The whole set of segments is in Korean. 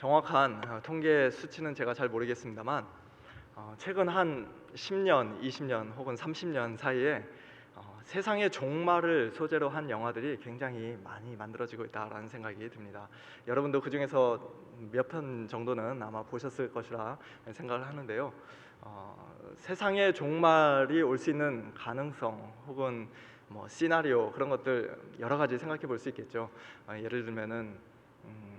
정확한 어, 통계 수치는 제가 잘 모르겠습니다만 어, 최근 한 10년, 20년 혹은 30년 사이에 어, 세상의 종말을 소재로 한 영화들이 굉장히 많이 만들어지고 있다라는 생각이 듭니다. 여러분도 그 중에서 몇 편 정도는 아마 보셨을 것이라 생각을 하는데요. 어, 세상의 종말이 올 수 있는 가능성 혹은 뭐 시나리오 그런 것들 여러 가지 생각해 볼 수 있겠죠. 어, 예를 들면은 음,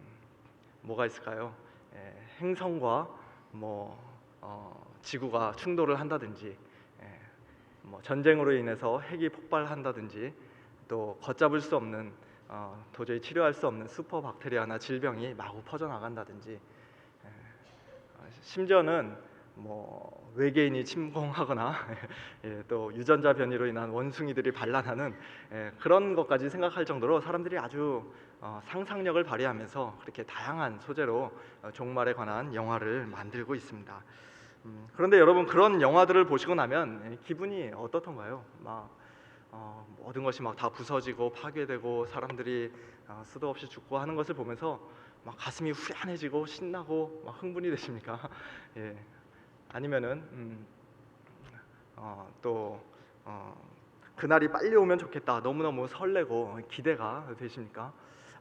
뭐가 있을까요? 예, 행성과 뭐 어, 지구가 충돌을 한다든지, 예, 뭐 전쟁으로 인해서 핵이 폭발한다든지, 또 걷잡을 수 없는 어, 도저히 치료할 수 없는 슈퍼 박테리아나 질병이 마구 퍼져 나간다든지, 예, 어, 심지어는 뭐 외계인이 침공하거나 예, 또 유전자 변이로 인한 원숭이들이 반란하는 예, 그런 것까지 생각할 정도로 사람들이 아주 어, 상상력을 발휘하면서 그렇게 다양한 소재로 어, 종말에 관한 영화를 만들고 있습니다. 음, 그런데 여러분 그런 영화들을 보시고 나면 예, 기분이 어떻던가요? 막 어, 모든 것이 막 다 부서지고 파괴되고 사람들이 어, 수도 없이 죽고 하는 것을 보면서 막 가슴이 후련해지고 신나고 막 흥분이 되십니까? 예. 아니면은 음, 어, 또 어, 그날이 빨리 오면 좋겠다. 너무너무 설레고 기대가 되십니까?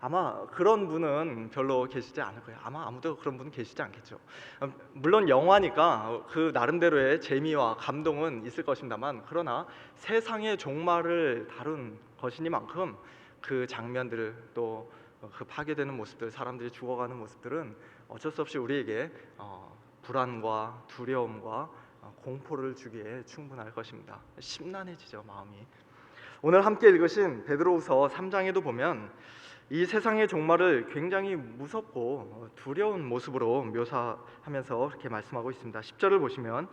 아마 그런 분은 별로 계시지 않을 거예요. 아마 아무도 그런 분은 계시지 않겠죠. 음, 물론 영화니까 그 나름대로의 재미와 감동은 있을 것입니다만 그러나 세상의 종말을 다룬 것이니만큼 그 장면들 또그 파괴되는 모습들, 사람들이 죽어가는 모습들은 어쩔 수 없이 우리에게 어, 불안과 두려움과 어, 공포를 주기에 충분할 것입니다. 심란해지죠 마음이. 오늘 함께 읽으신 베드로후서 3장에도 보면 이 세상의 종말을 굉장히 무섭고 어, 두려운 모습으로 묘사하면서 이렇게 말씀하고 있습니다. 10절을 보시면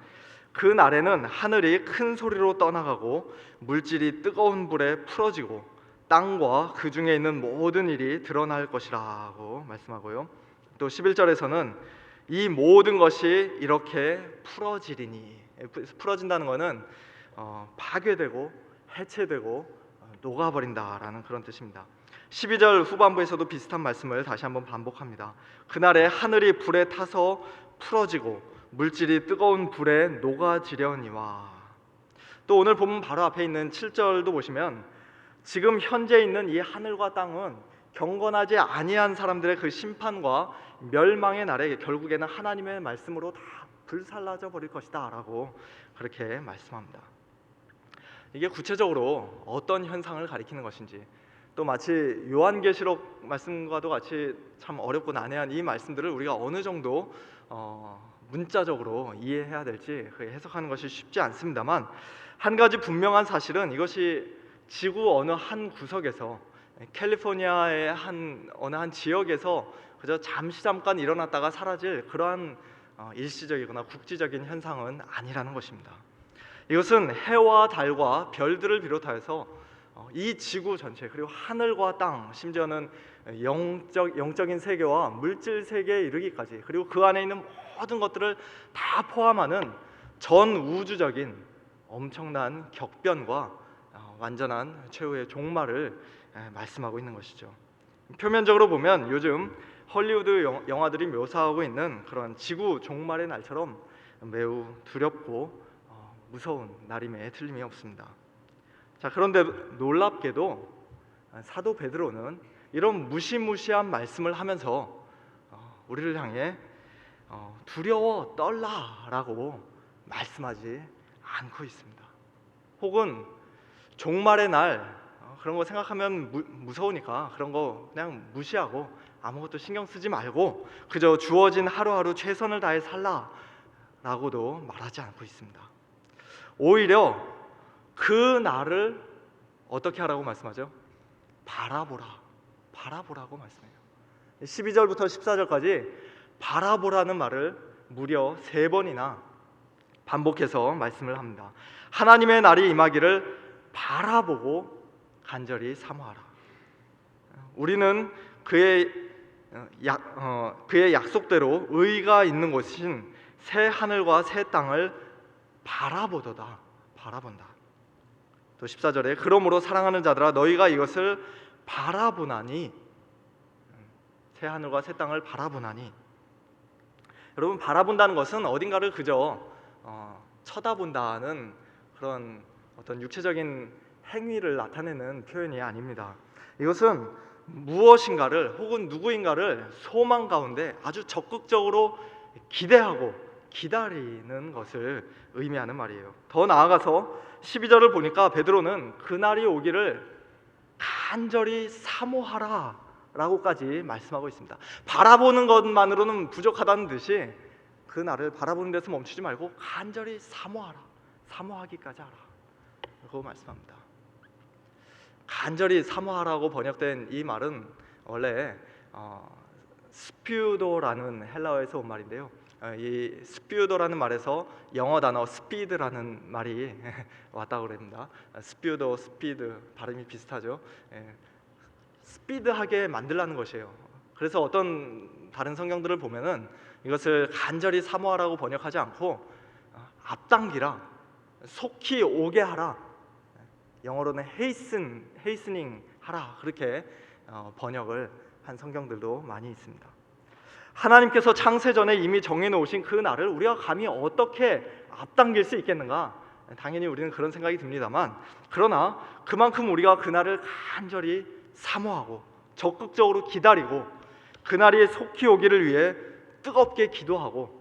그 날에는 하늘이 큰 소리로 떠나가고 물질이 뜨거운 불에 풀어지고 땅과 그 중에 있는 모든 일이 드러날 것이라고 말씀하고요. 또 11절에서는 이 모든 것이 이렇게 풀어지리니 풀어진다는 것은 어, 파괴되고 해체되고 어, 녹아버린다라는 그런 뜻입니다. 12절 후반부에서도 비슷한 말씀을 다시 한번 반복합니다. 그날에 하늘이 불에 타서 풀어지고 물질이 뜨거운 불에 녹아지려니와 또 오늘 보면 바로 앞에 있는 7절도 보시면 지금 현재 있는 이 하늘과 땅은 경건하지 아니한 사람들의 그 심판과 멸망의 날에 결국에는 하나님의 말씀으로 다 불살라져 버릴 것이다라고 그렇게 말씀합니다. 이게 구체적으로 어떤 현상을 가리키는 것인지 또 마치 요한계시록 말씀과도 같이 참 어렵고 난해한 이 말씀들을 우리가 어느 정도 어, 문자적으로 이해해야 될지 그 해석하는 것이 쉽지 않습니다만 한 가지 분명한 사실은 이것이 지구 어느 한 구석에서 캘리포니아의 한 어느 한 지역에서 그저 잠시 잠깐 일어났다가 사라질 그러한 어, 일시적이거나 국지적인 현상은 아니라는 것입니다. 이것은 해와 달과 별들을 비롯하여서 어, 이 지구 전체 그리고 하늘과 땅 심지어는 영적 영적인 세계와 물질 세계에 이르기까지 그리고 그 안에 있는 모든 것들을 다 포함하는 전 우주적인 엄청난 격변과 어, 완전한 최후의 종말을 에, 말씀하고 있는 것이죠. 표면적으로 보면 요즘 헐리우드 영- 영화들이 묘사하고 있는 그런 지구 종말의 날처럼 매우 두렵고 어, 무서운 날임에 틀림이 없습니다. 자 그런데 놀랍게도 사도 베드로는 이런 무시무시한 말씀을 하면서 어, 우리를 향해 어, 두려워 떨라라고 말씀하지 않고 있습니다. 혹은 종말의 날 어, 그런 거 생각하면 무, 무서우니까 그런 거 그냥 무시하고 아무것도 신경 쓰지 말고 그저 주어진 하루하루 최선을 다해 살라라고도 말하지 않고 있습니다. 오히려 그 날을 어떻게 하라고 말씀하죠? 바라보라. 바라보라고 말씀해요. 12절부터 14절까지 바라보라는 말을 무려 세 번이나 반복해서 말씀을 합니다. 하나님의 날이 임하기를 바라보고 간절히 사모하라. 우리는 그의 약, 어, 그의 약속대로 의가 있는 곳인 새 하늘과 새 땅을 바라보도다. 바라본다. 또 14절에 그러므로 사랑하는 자들아 너희가 이것을 바라보나니 새 하늘과 새 땅을 바라보나니 여러분 바라본다는 것은 어딘가를 그저 어, 쳐다본다는 그런 어떤 육체적인 행위를 나타내는 표현이 아닙니다. 이것은 무엇인가를 혹은 누구인가를 소망 가운데 아주 적극적으로 기대하고 기다리는 것을 의미하는 말이에요. 더 나아가서 12절을 보니까 베드로는 그날이 오기를 간절히 사모하라 라고까지 말씀하고 있습니다. 바라보는 것만으로는 부족하다는 듯이 그 날을 바라보는 데서 멈추지 말고 간절히 사모하라. 사모하기까지 하라. 라고 말씀합니다. 간절히 사모하라고 번역된 이 말은 원래 어, 스퓨도라는 헬라어에서 온 말인데요. 어, 이 스퓨도라는 말에서 영어 단어 스피드라는 말이 왔다고 그럽니다. 스퓨도, 스피드 발음이 비슷하죠. 예, 스피드하게 만들라는 것이에요. 그래서 어떤 다른 성경들을 보면은 이것을 간절히 사모하라고 번역하지 않고 어, 앞당기라, 속히 오게 하라. 영어로는 hasten, hastening 하라 그렇게 어, 번역을 한 성경들도 많이 있습니다. 하나님께서 창세 전에 이미 정해 놓으신 그 날을 우리가 감히 어떻게 앞당길 수 있겠는가? 당연히 우리는 그런 생각이 듭니다만 그러나 그만큼 우리가 그 날을 간절히 사모하고 적극적으로 기다리고 그 날이 속히 오기를 위해 뜨겁게 기도하고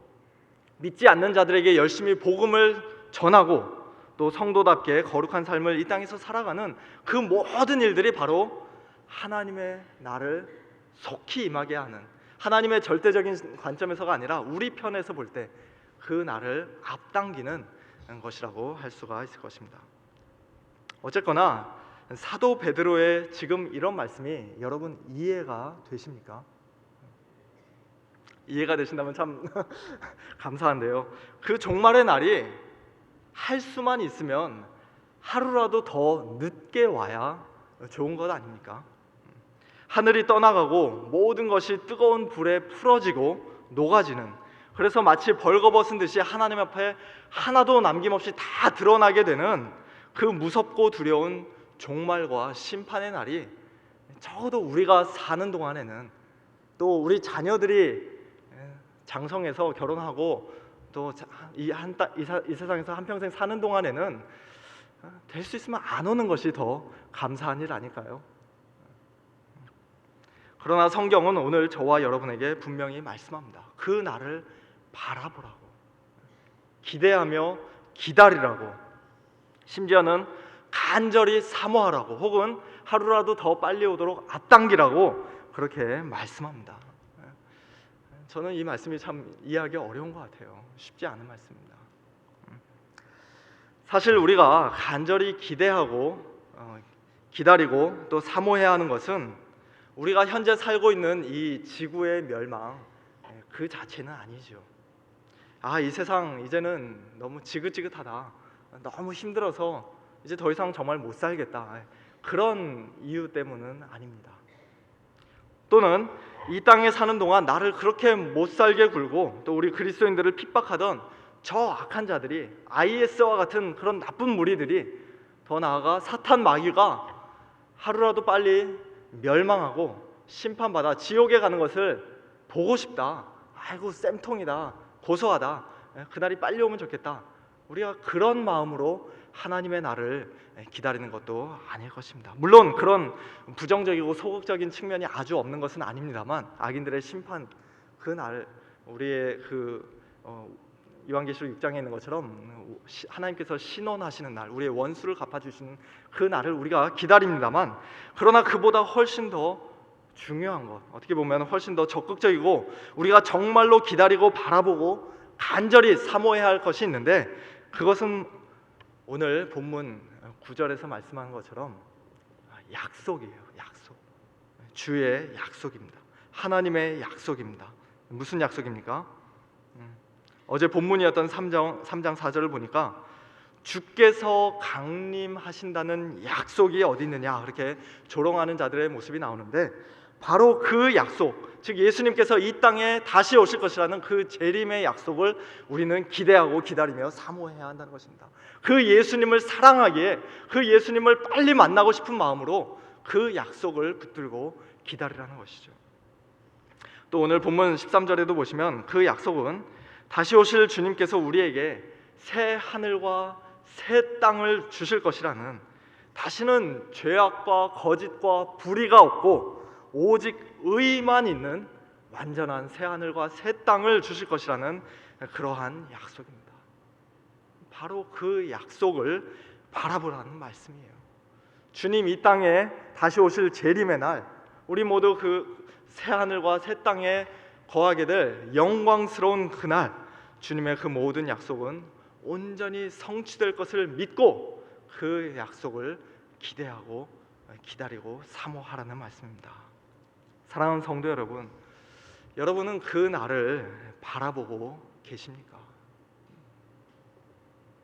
믿지 않는 자들에게 열심히 복음을 전하고 또 성도답게 거룩한 삶을 이 땅에서 살아가는 그 모든 일들이 바로 하나님의 나를 속히 임하게 하는 하나님의 절대적인 관점에서가 아니라 우리 편에서 볼 때 그 나를 앞당기는 것이라고 할 수가 있을 것입니다. 어쨌거나 사도 베드로의 지금 이런 말씀이 여러분 이해가 되십니까? 이해가 되신다면 참 감사한데요. 그 종말의 날이 할 수만 있으면 하루라도 더 늦게 와야 좋은 것 아닙니까? 하늘이 떠나가고 모든 것이 뜨거운 불에 풀어지고 녹아지는 그래서 마치 벌거벗은 듯이 하나님 앞에 하나도 남김없이 다 드러나게 되는 그 무섭고 두려운 종말과 심판의 날이 적어도 우리가 사는 동안에는 또 우리 자녀들이 장성해서 결혼하고 또이한 이 세상에서 한 평생 사는 동안에는 될 수 있으면 안 오는 것이 더 감사한 일 아닐까요? 그러나 성경은 오늘 저와 여러분에게 분명히 말씀합니다. 그 날을 바라보라고 기대하며 기다리라고 심지어는 간절히 사모하라고 혹은 하루라도 더 빨리 오도록 앞당기라고 그렇게 말씀합니다. 저는 이 말씀이 참 이해하기 어려운 것 같아요. 쉽지 않은 말씀입니다. 사실 우리가 간절히 기대하고 어, 기다리고 또 사모해야 하는 것은 우리가 현재 살고 있는 이 지구의 멸망 예, 그 자체는 아니죠. 아, 이 세상 이제는 너무 지긋지긋하다. 너무 힘들어서 이제 더 이상 정말 못 살겠다. 예, 그런 이유 때문은 아닙니다. 또는 이 땅에 사는 동안 나를 그렇게 못 살게 굴고 또 우리 그리스도인들을 핍박하던 저 악한 자들이 IS와 같은 그런 나쁜 무리들이 더 나아가 사탄 마귀가 하루라도 빨리 멸망하고 심판받아 지옥에 가는 것을 보고 싶다. 아이고 쌤통이다. 고소하다. 예, 그날이 빨리 오면 좋겠다. 우리가 그런 마음으로 하나님의 날을 기다리는 것도 아닐 것입니다. 물론 그런 부정적이고 소극적인 측면이 아주 없는 것은 아닙니다만 악인들의 심판 그 날 우리의 그 어, 요한계시록 6장에 있는 것처럼 하나님께서 신원하시는 날, 우리의 원수를 갚아 주시는 그 날을 우리가 기다립니다만 그러나 그보다 훨씬 더 중요한 것, 어떻게 보면 훨씬 더 적극적이고 우리가 정말로 기다리고 바라보고 간절히 사모해야 할 것이 있는데 그것은 오늘 본문 9절에서 말씀한 것처럼 약속이에요. 약속. 주의 약속입니다. 하나님의 약속입니다. 무슨 약속입니까? 음, 어제 본문이었던 3장, 3장 4절을 보니까 주께서 강림하신다는 약속이 어디 있느냐 그렇게 조롱하는 자들의 모습이 나오는데 바로 그 약속, 즉 예수님께서 이 땅에 다시 오실 것이라는 그 재림의 약속을 우리는 기대하고 기다리며 사모해야 한다는 것입니다. 그 예수님을 사랑하기에 그 예수님을 빨리 만나고 싶은 마음으로 그 약속을 붙들고 기다리라는 것이죠. 또 오늘 본문 13절에도 보시면 그 약속은 다시 오실 주님께서 우리에게 새 하늘과 새 땅을 주실 것이라는 다시는 죄악과 거짓과 불의가 없고 오직 의만 있는 완전한 새 하늘과 새 땅을 주실 것이라는 그러한 약속입니다. 바로 그 약속을 바라보라는 말씀이에요. 주님 이 땅에 다시 오실 재림의 날 우리 모두 그 새 하늘과 새 땅에 거하게 될 영광스러운 그날 주님의 그 모든 약속은 온전히 성취될 것을 믿고 그 약속을 기대하고 기다리고 사모하라는 말씀입니다. 사랑하는 성도 여러분, 여러분은 그 날을 바라보고 계십니까?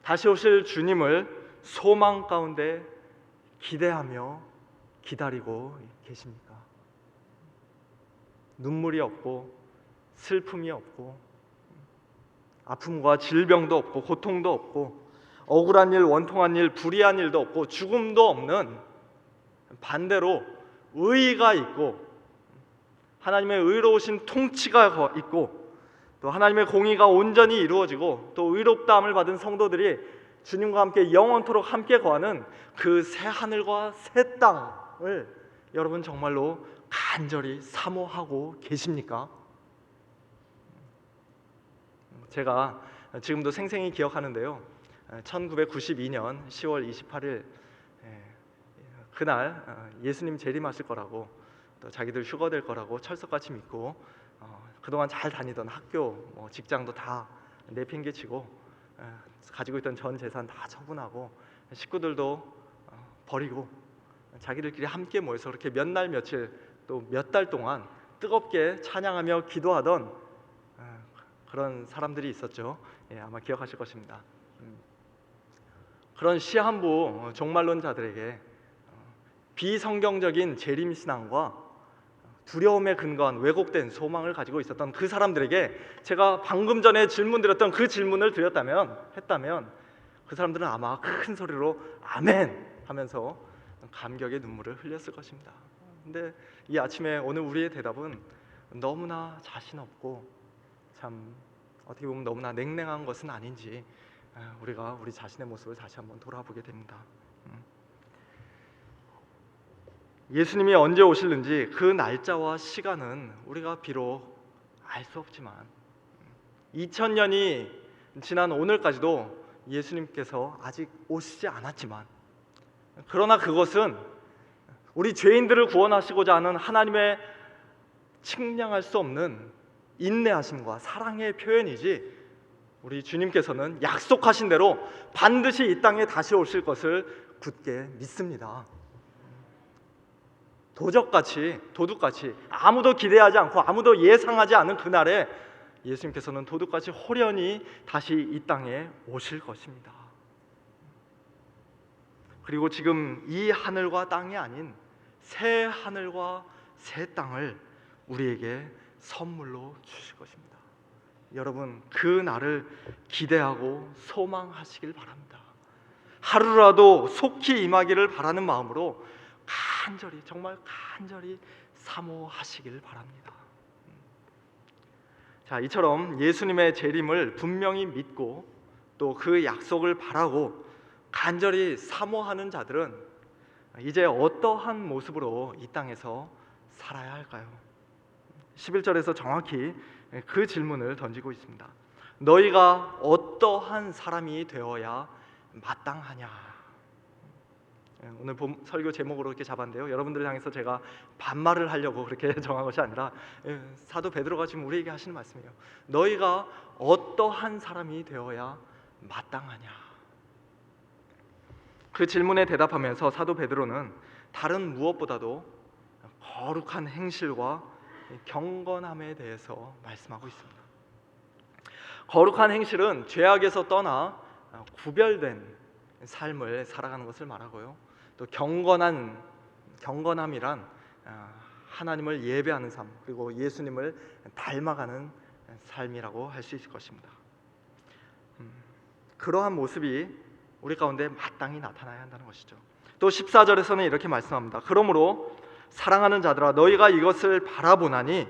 다시 오실 주님을 소망 가운데 기대하며 기다리고 계십니까? 눈물이 없고 슬픔이 없고 아픔과 질병도 없고 고통도 없고 억울한 일, 원통한 일, 불의한 일도 없고 죽음도 없는 반대로 의가 있고 하나님의 의로우신 통치가 거- 있고 또 하나님의 공의가 온전히 이루어지고 또 의롭다함을 받은 성도들이 주님과 함께 영원토록 함께 거하는 그 새 하늘과 새 땅을 여러분 정말로 간절히 사모하고 계십니까? 제가 지금도 생생히 기억하는데요. 1992년 10월 28일 그날 어, 예수님 재림하실 거라고 또 자기들 휴가 될 거라고 철석같이 믿고 어, 그동안 잘 다니던 학교, 뭐 직장도 다 내팽개치고 에, 가지고 있던 전 재산 다 처분하고 식구들도 어, 버리고 자기들끼리 함께 모여서 그렇게 몇 날 며칠 또 몇 달 동안 뜨겁게 찬양하며 기도하던 어, 그런 사람들이 있었죠. 예, 아마 기억하실 것입니다. 음, 그런 시한부 어, 종말론자들에게 어, 비성경적인 재림 신앙과 두려움에 근거한 왜곡된 소망을 가지고 있었던 그 사람들에게 제가 방금 전에 질문드렸던 그 질문을 드렸다면 했다면 그 사람들은 아마 큰 소리로 아멘 하면서 감격의 눈물을 흘렸을 것입니다. 근데 이 아침에 오늘 우리의 대답은 너무나 자신 없고 참 어떻게 보면 너무나 냉랭한 것은 아닌지 아, 우리가 우리 자신의 모습을 다시 한번 돌아보게 됩니다. 음. 예수님이 언제 오실는지 그 날짜와 시간은 우리가 비록 알 수 없지만 2000년이 지난 오늘까지도 예수님께서 아직 오시지 않았지만 그러나 그것은 우리 죄인들을 구원하시고자 하는 하나님의 측량할 수 없는 인내하심과 사랑의 표현이지 우리 주님께서는 약속하신 대로 반드시 이 땅에 다시 오실 것을 굳게 믿습니다. 도적같이 도둑같이 아무도 기대하지 않고 아무도 예상하지 않은 그날에 예수님께서는 도둑같이 호련히 다시 이 땅에 오실 것입니다. 그리고 지금 이 하늘과 땅이 아닌 새 하늘과 새 땅을 우리에게 선물로 주실 것입니다. 여러분 그 날을 기대하고 소망하시길 바랍니다. 하루라도 속히 임하기를 바라는 마음으로 간절히 정말 간절히 사모하시길 바랍니다. 자, 이처럼 예수님의 재림을 분명히 믿고 또 그 약속을 바라고 간절히 사모하는 자들은 이제 어떠한 모습으로 이 땅에서 살아야 할까요? 11절에서 정확히 그 질문을 던지고 있습니다. 너희가 어떠한 사람이 되어야 마땅하냐? 예, 오늘 본 설교 제목으로 이렇게 잡았는데요. 여러분들을 향해서 제가 반말을 하려고 그렇게 정한 것이 아니라 예, 사도 베드로가 지금 우리에게 하시는 말씀이에요. 너희가 어떠한 사람이 되어야 마땅하냐? 그 질문에 대답하면서 사도 베드로는 다른 무엇보다도 거룩한 행실과 경건함에 대해서 말씀하고 있습니다. 거룩한 행실은 죄악에서 떠나 구별된 삶을 살아가는 것을 말하고요. 또 경건한 경건함이란 아, 하나님을 예배하는 삶 그리고 예수님을 닮아가는 삶이라고 할 수 있을 것입니다. 음, 그러한 모습이 우리 가운데 마땅히 나타나야 한다는 것이죠. 또 14절에서는 이렇게 말씀합니다. 그러므로 사랑하는 자들아 너희가 이것을 바라보나니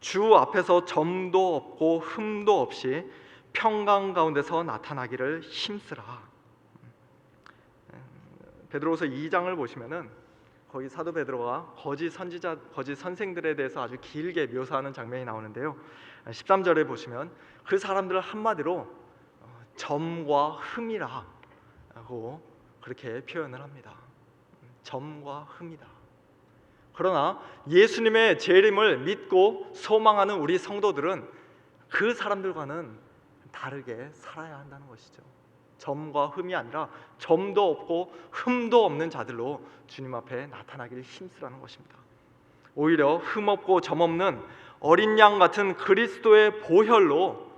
주 앞에서 점도 없고 흠도 없이 평강 가운데서 나타나기를 힘쓰라. 음, 베드로서 2장을 보시면은 거기 사도 베드로가 거짓 선지자, 거짓 선생들에 대해서 아주 길게 묘사하는 장면이 나오는데요. 13절에 보시면 그 사람들을 한마디로 어, 점과 흠이라고 그렇게 표현을 합니다. 점과 흠이다. 그러나 예수님의 재림을 믿고 소망하는 우리 성도들은 그 사람들과는 다르게 살아야 한다는 것이죠. 점과 흠이 아니라 점도 없고 흠도 없는 자들로 주님 앞에 나타나기를 힘쓰라는 것입니다. 오히려 흠 없고 점 없는 어린 양 같은 그리스도의 보혈로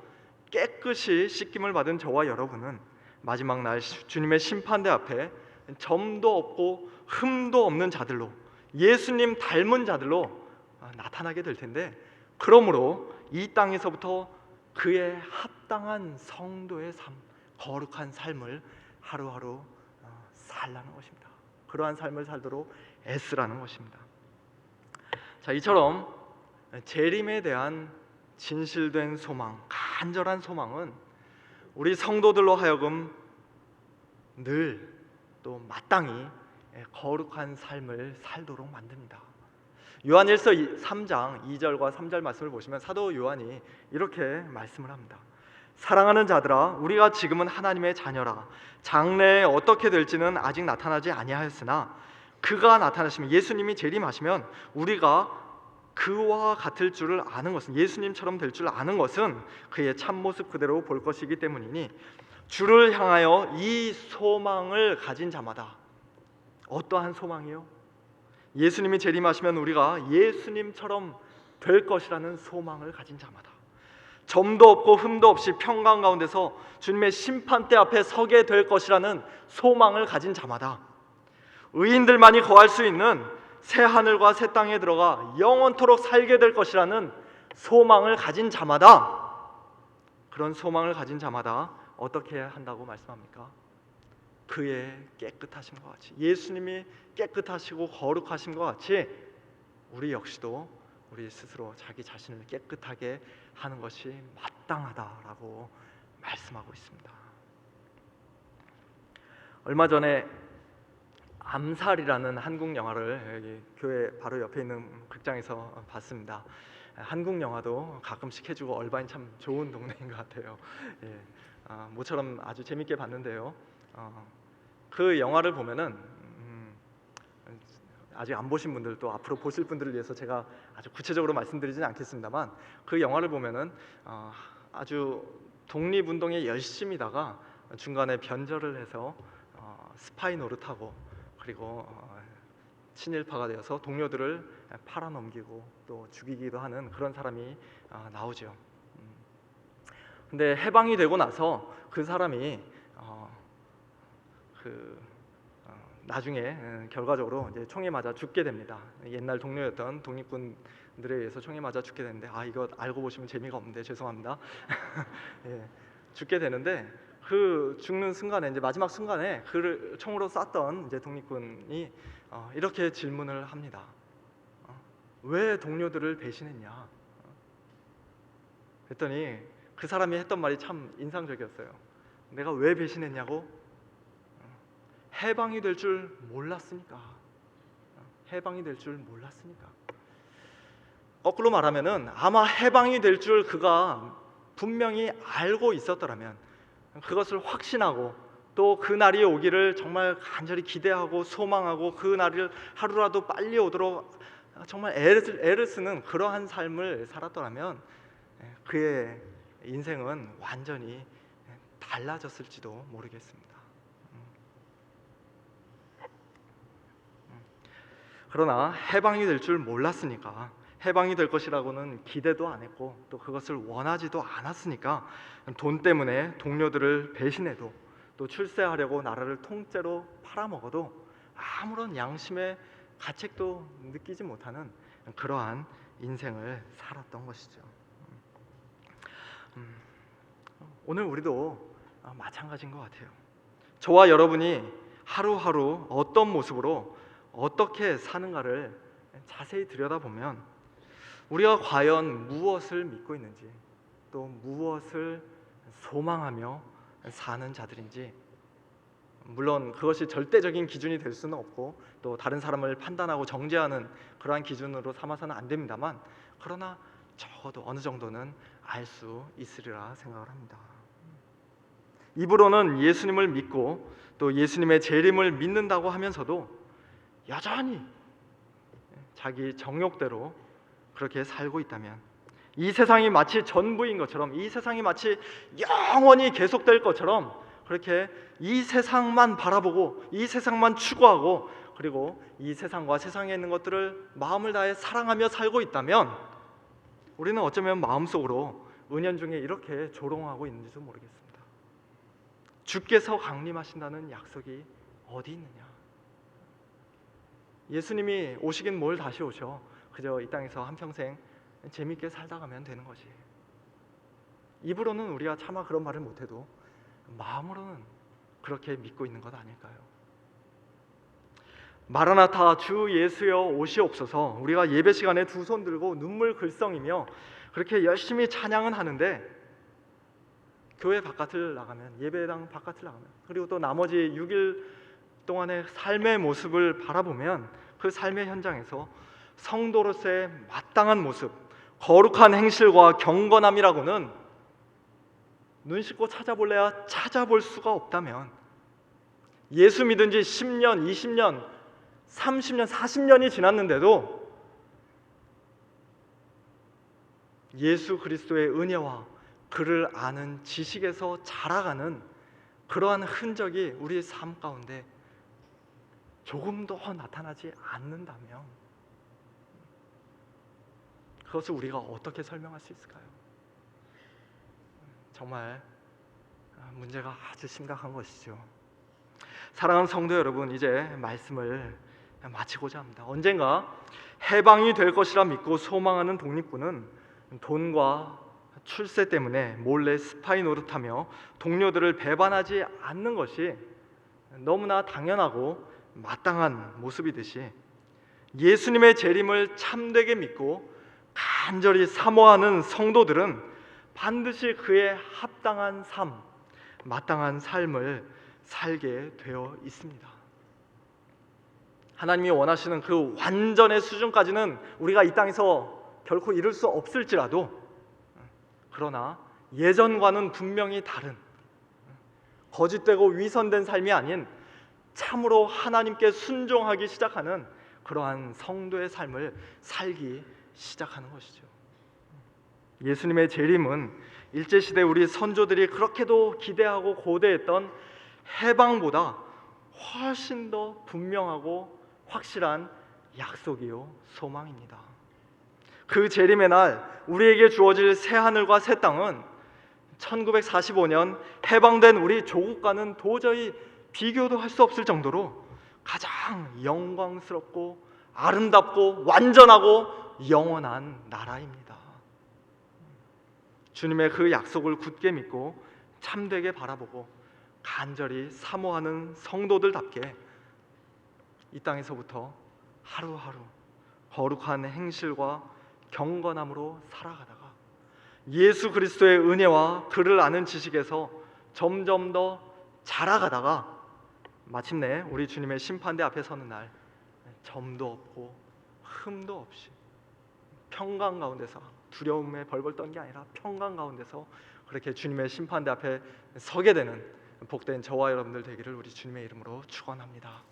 깨끗이 씻김을 받은 저와 여러분은 마지막 날 주님의 심판대 앞에 점도 없고 흠도 없는 자들로 예수님 닮은 자들로 나타나게 될 텐데 그러므로 이 땅에서부터 그의 합당한 성도의 삶, 거룩한 삶을 하루하루 어, 살라는 것입니다. 그러한 삶을 살도록 애쓰라는 것입니다. 자, 이처럼 재림에 대한 진실된 소망, 간절한 소망은 우리 성도들로 하여금 늘 또 마땅히 거룩한 삶을 살도록 만듭니다. 요한일서 3장 2절과 3절 말씀을 보시면 사도 요한이 이렇게 말씀을 합니다. 사랑하는 자들아 우리가 지금은 하나님의 자녀라 장래에 어떻게 될지는 아직 나타나지 아니하였으나 그가 나타나시면 예수님이 재림하시면 우리가 그와 같을 줄을 아는 것은 예수님처럼 될 줄 아는 것은 그의 참모습 그대로 볼 것이기 때문이니 주를 향하여 이 소망을 가진 자마다 어떠한 소망이요? 예수님이 재림하시면 우리가 예수님처럼 될 것이라는 소망을 가진 자마다 점도 없고 흠도 없이 평강 가운데서 주님의 심판대 앞에 서게 될 것이라는 소망을 가진 자마다 의인들만이 거할 수 있는 새 하늘과 새 땅에 들어가 영원토록 살게 될 것이라는 소망을 가진 자마다 그런 소망을 가진 자마다 어떻게 해야 한다고 말씀합니까? 그의 깨끗하심과 같이 예수님이 깨끗하시고 거룩하심과 같이 우리 역시도 우리 스스로 자기 자신을 깨끗하게 하는 것이 마땅하다라고 말씀하고 있습니다. 얼마 전에 암살이라는 한국 영화를 교회 바로 옆에 있는 극장에서 봤습니다. 한국 영화도 가끔씩 해주고 얼바인 참 좋은 동네인 것 같아요. 예, 아, 모처럼 아주 재밌게 봤는데요. 어, 그 영화를 보면은 음, 아직 안 보신 분들도 앞으로 보실 분들을 위해서 제가 아주 구체적으로 말씀드리지는 않겠습니다만 그 영화를 보면은 어, 아주 독립운동에 열심히다가 중간에 변절을 해서 어, 스파이 노릇하고 그리고 어, 친일파가 되어서 동료들을 팔아넘기고 또 죽이기도 하는 그런 사람이 어, 나오죠. 음. 근데 해방이 되고 나서 그 사람이 어, 그 어, 나중에 어, 결과적으로 이제 총에 맞아 죽게 됩니다. 옛날 동료였던 독립군들에 의해서 총에 맞아 죽게 되는데 아 이거 알고 보시면 재미가 없는데 죄송합니다. 예, 죽게 되는데 그 죽는 순간에 이제 마지막 순간에 그를 총으로 쐈던 이제 독립군이 어, 이렇게 질문을 합니다. 어, 왜 동료들을 배신했냐? 어, 그랬더니 그 사람이 했던 말이 참 인상적이었어요. 내가 왜 배신했냐고? 어, 해방이 될 줄 몰랐으니까. 어, 해방이 될 줄 몰랐으니까. 거꾸로 말하면은 아마 해방이 될 줄 그가 분명히 알고 있었더라면 그것을 확신하고 또 그 날이 오기를 정말 간절히 기대하고 소망하고 그 날을 하루라도 빨리 오도록 정말 애를, 쓰는 그러한 삶을 살았더라면 예, 그의 인생은 완전히 달라졌을지도 모르겠습니다. 음. 음. 그러나 해방이 될 줄 몰랐으니까 해방이 될 것이라고는 기대도 안 했고 또 그것을 원하지도 않았으니까 돈 때문에 동료들을 배신해도 또 출세하려고 나라를 통째로 팔아먹어도 아무런 양심의 가책도 느끼지 못하는 그러한 인생을 살았던 것이죠. 음, 오늘 우리도 마찬가지인 것 같아요. 저와 여러분이 하루하루 어떤 모습으로 어떻게 사는가를 자세히 들여다보면 우리가 과연 무엇을 믿고 있는지 또 무엇을 소망하며 사는 자들인지 물론 그것이 절대적인 기준이 될 수는 없고 또 다른 사람을 판단하고 정죄하는 그러한 기준으로 삼아서는 안 됩니다만 그러나 적어도 어느 정도는 알 수 있으리라 생각을 합니다. 입으로는 예수님을 믿고 또 예수님의 재림을 믿는다고 하면서도 여전히 자기 정욕대로 그렇게 살고 있다면 이 세상이 마치 전부인 것처럼 이 세상이 마치 영원히 계속될 것처럼 그렇게 이 세상만 바라보고 이 세상만 추구하고 그리고 이 세상과 세상에 있는 것들을 마음을 다해 사랑하며 살고 있다면 우리는 어쩌면 마음속으로 은연중에 이렇게 조롱하고 있는지도 모르겠습니다. 주께서 강림하신다는 약속이 어디 있느냐? 예수님이 오시긴 뭘 다시 오셔? 그저 이 땅에서 한 평생 재밌게 살다 가면 되는 거지. 입으로는 우리가 차마 그런 말을 못해도 마음으로는 그렇게 믿고 있는 것 아닐까요? 마라나타 주 예수여 오시옵소서 우리가 예배 시간에 두 손 들고 눈물 글썽이며 그렇게 열심히 찬양은 하는데 교회 바깥을 나가면 예배당 바깥을 나가면 그리고 또 나머지 6일 동안의 삶의 모습을 바라보면 그 삶의 현장에서 성도로서의 마땅한 모습, 거룩한 행실과 경건함이라고는 눈 씻고 찾아볼래야 찾아볼 수가 없다면 예수 믿은 지 10년, 20년, 30년, 40년이 지났는데도 예수 그리스도의 은혜와 그를 아는 지식에서 자라가는 그러한 흔적이 우리의 삶 가운데 조금 더 나타나지 않는다면 그것을 우리가 어떻게 설명할 수 있을까요? 정말 문제가 아주 심각한 것이죠. 사랑하는 성도 여러분, 이제 말씀을 마치고자 합니다. 언젠가 해방이 될 것이라 믿고 소망하는 독립군은 돈과 출세 때문에 몰래 스파이 노릇하며 동료들을 배반하지 않는 것이 너무나 당연하고 마땅한 모습이듯이 예수님의 재림을 참되게 믿고 간절히 사모하는 성도들은 반드시 그에 합당한 삶, 마땅한 삶을 살게 되어 있습니다. 하나님이 원하시는 그 완전의 수준까지는 우리가 이 땅에서 결코 이룰 수 없을지라도 그러나 예전과는 분명히 다른 거짓되고 위선된 삶이 아닌 참으로 하나님께 순종하기 시작하는 그러한 성도의 삶을 살기 시작하는 것이죠. 예수님의 재림은 일제 시대 우리 선조들이 그렇게도 기대하고 고대했던 해방보다 훨씬 더 분명하고 확실한 약속이요 소망입니다. 그 재림의 날 우리에게 주어질 새 하늘과 새 땅은 1945년 해방된 우리 조국과는 도저히 비교도 할 수 없을 정도로 가장 영광스럽고 아름답고 완전하고 영원한 나라입니다. 주님의 그 약속을 굳게 믿고 참되게 바라보고 간절히 사모하는 성도들답게 이 땅에서부터 하루하루 거룩한 행실과 경건함으로 살아가다가 예수 그리스도의 은혜와 그를 아는 지식에서 점점 더 자라가다가 마침내 우리 주님의 심판대 앞에 서는 날 점도 없고 흠도 없이 평강 가운데서 두려움에 벌벌 떤 게 아니라 평강 가운데서 그렇게 주님의 심판대 앞에 서게 되는 복된 저와 여러분들 되기를 우리 주님의 이름으로 축원합니다.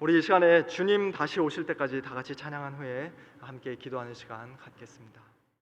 우리 이 시간에 주님 다시 오실 때까지 다 같이 찬양한 후에 함께 기도하는 시간 갖겠습니다.